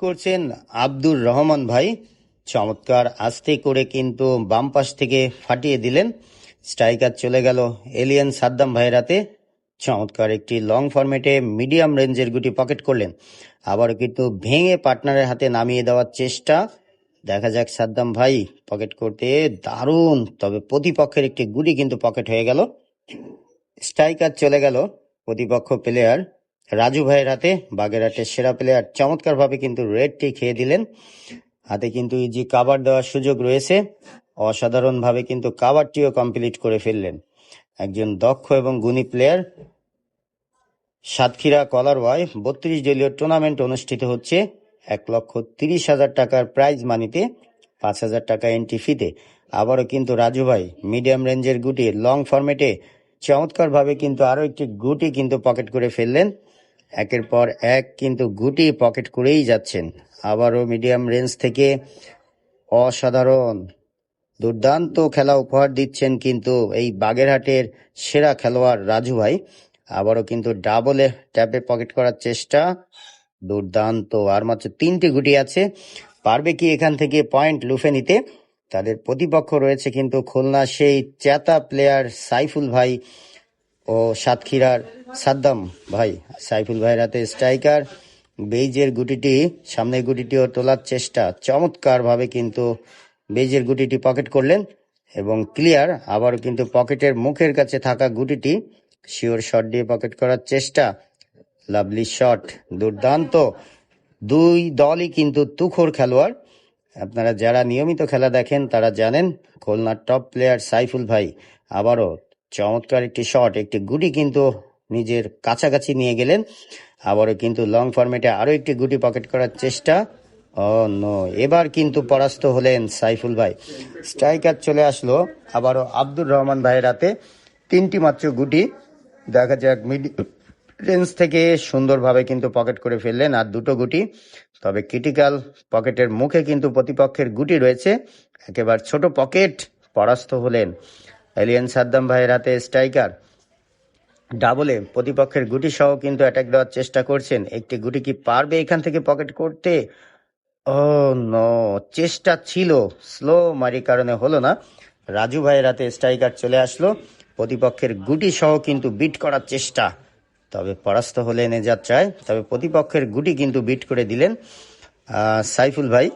করছেন আব্দুর রহমান ভাই। চমৎকার আস্তে করে কিন্তু বাম পাশ থেকে ফাটিয়ে দিলেন। স্ট্রাইকার চলে গেল এলিয়ান সাদ্দাম ভাইয়ের হাতে। চমৎকার একটি লং ফরম্যাটে মিডিয়াম রেঞ্জের গুটি পকেট করলেন। আবারও কিন্তু ভেঙে পার্টনারের হাতে নামিয়ে দেওয়ার চেষ্টা। দেখা যাক সাদ্দাম ভাই পকেট করতে দারুণ, তবে প্রতিপক্ষের একটি গুটি কিন্তু পকেট হয়ে গেল। স্ট্রাইকার চলে গেল প্রতিপক্ষ প্লেয়ার রাজু ভাইয়ের হাতে, বাগেরহাটের সেরা প্লেয়ার চমৎকারভাবে কিন্তু রেডটি খেয়ে দিলেন। হাতে কিন্তু ইজি কাভার দেওয়ার সুযোগ রয়েছে, অসাধারণভাবে কিন্তু কাবারটিও কমপ্লিট করে ফেললেন। একজন দক্ষ এবং গুণী প্লেয়ার সাতক্ষীরা কলারওয়ায় বত্রিশ দলীয় টুর্নামেন্ট অনুষ্ঠিত হচ্ছে এক লক্ষ তিরিশ হাজার টাকার প্রাইজ মানিতে পাঁচ হাজার টাকা এন্ট্রি ফিতে আবারও কিন্তু রাজু ভাই মিডিয়াম রেঞ্জের গুটি লং ফরম্যাটে চমৎকারভাবে কিন্তু আরও একটি গুটি কিন্তু পকেট করে ফেললেন। একের পর এক কিন্তু গুটি পকেট করেই যাচ্ছেন। আবারও মিডিয়াম রেঞ্জ থেকে অসাধারণ, দুর্দান্ত খেলা উপহার দিচ্ছেন কিন্তু এই বাগেরহাটের সেরা খেলোয়াড় রাজু ভাই। আবারও কিন্তু ডাবলে ট্যাপে পকেট করার চেষ্টা, দুর্দান্ত। আর মাত্র তিনটি গুটি আছে। পারবে কি এখান থেকে পয়েন্ট লুফে নিতে? তাদের প্রতিপক্ষ রয়েছে কিন্তু খুলনা সেই চেতা প্লেয়ার সাইফুল ভাই। ও সাতক্ষীরার সাদ্দাম ভাই, সাইফুল ভাইয়ের হাতে স্ট্রাইকার। বেইজের গুটিটি, সামনের গুটিটিও তোলার চেষ্টা। চমৎকারভাবে কিন্তু বেইজের গুটিটি পকেট করলেন এবং ক্লিয়ার আবারও কিন্তু পকেটের মুখের কাছে থাকা গুটিটি শিওর শট দিয়ে পকেট করার চেষ্টা। লাভলি শট, দুর্দান্ত। দুই দলই কিন্তু তুখোর খেলোয়াড়। আপনারা যারা নিয়মিত খেলা দেখেন তারা জানেন, খুলনার টপ প্লেয়ার সাইফুল ভাই আবারও চমৎকার একটি শট একটি গুটি কিন্তু নিজের কাছাকাছি নিয়ে গেলেন। আবারও কিন্তু লং ফর্মেটে আরও একটি গুটি পকেট করার চেষ্টা। ও নো এবার কিন্তু পরাস্ত হলেন সাইফুল ভাই। স্ট্রাইকার চলে আসলো, আবারও আব্দুর রহমান ভাইয়ের হাতে। তিনটি মাত্র গুটি। দেখা যাক মিড রেঞ্জ থেকে সুন্দরভাবে কিন্তু পকেট করে ফেললেন আর দুটো গুটি। তবে ক্রিটিক্যাল পকেটের মুখে কিন্তু প্রতিপক্ষের গুটি রয়েছে। একেবারে ছোট পকেট পরাস্ত হলেন। এলিয়ান সাদ্দাম ভাইয়ের হাতে স্ট্রাইকার। ডাবলে প্রতিপক্ষের গুটি সহ কিন্তু অ্যাটাক দেওয়ার চেষ্টা করছেন। একটি গুটি কি পারবে এখান থেকে পকেট করতে? ও ন চেষ্টা ছিল। স্লো মারি কারণে হলো না। রাজু ভাইয়ের হাতে স্ট্রাইকার চলে আসলো। প্রতিপক্ষের গুটি সহ কিন্তু বিট করার চেষ্টা। তবে পরাস্ত হলেন এ যাত্রায়। তবে প্রতিপক্ষের গুটি কিন্তু বিট করে দিলেন সাইফুল ভাই।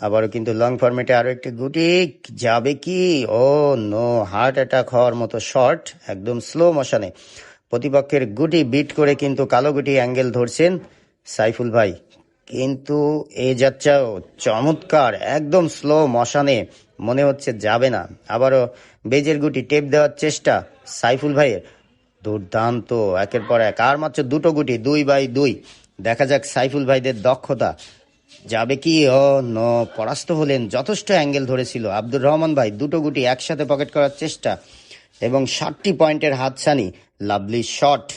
আবারও কিন্তু লং ফর্মেটে আরও একটি গুটি। যাবে কি? ও নো হার্ট অ্যাটাক হওয়ার মতো শর্ট একদম স্লো মোশনে প্রতিপক্ষের গুটি বিট করে কিন্তু কালো গুটি অ্যাঙ্গেল ধরছেন সাইফুল ভাই। কিন্তু এই যাত্রাও চমৎকার, একদম স্লো মশানে মনে হচ্ছে যাবে না। আবারও বেজের গুটি টেপ দেওয়ার চেষ্টা সাইফুল ভাইয়ের। দুর্দান্ত, একের পর এক। আর মাত্র দুটো গুটি, দুই বাই দুই। দেখা যাক সাইফুল ভাইদের দক্ষতা। যাবে কি? ও, ন, পরাস্ত হলেন। যথেষ্ট অ্যাঙ্গেল ধরেছিল। আব্দুর রহমান ভাই, দুটো গুটি একসাথে পকেট করার চেষ্টা এবং ষাটটি পয়েন্টের হাতছানি। Lovely shot.